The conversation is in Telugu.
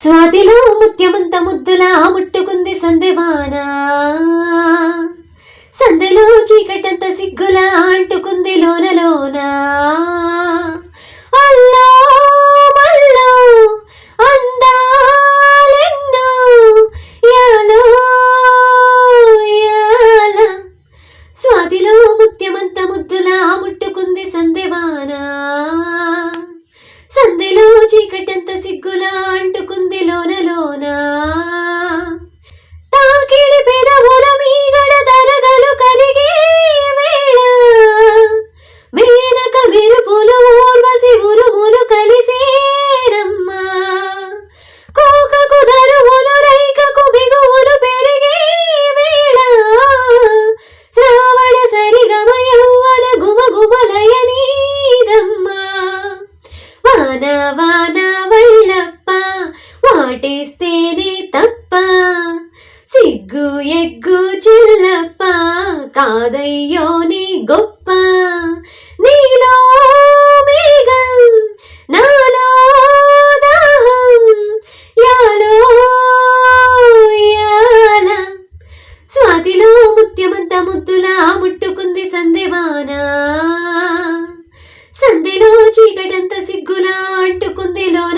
స్వాతిలో ముత్యమంత ముద్దులా ముట్టుకుంది సందెవానా సందెలో చీకటంత సిగ్గులా అంటుకుంది లోనలోనా. అల్లో మల్లో అందాలెన్నో యాలో యాల. స్వాతిలో ముత్యమంత ముద్దులా ముట్టుకుంది సందెవానా సందెలో చీకటంత వాన వాన వళ్ళప్ప వాటేస్తేనే తప్ప. సిగ్గు ఎగ్గు చెల్లప్ప కాదయ్యో నీ గొప్ప. నీలో మేఘం నాలో దాహం యాలో యాల. స్వాతిలో ముత్యమంత ముద్దులా ముట్టుకుంది సందేవానా? అంటుకుందిలో చీకటంత సిగ్గులా అంటుకుందిలోన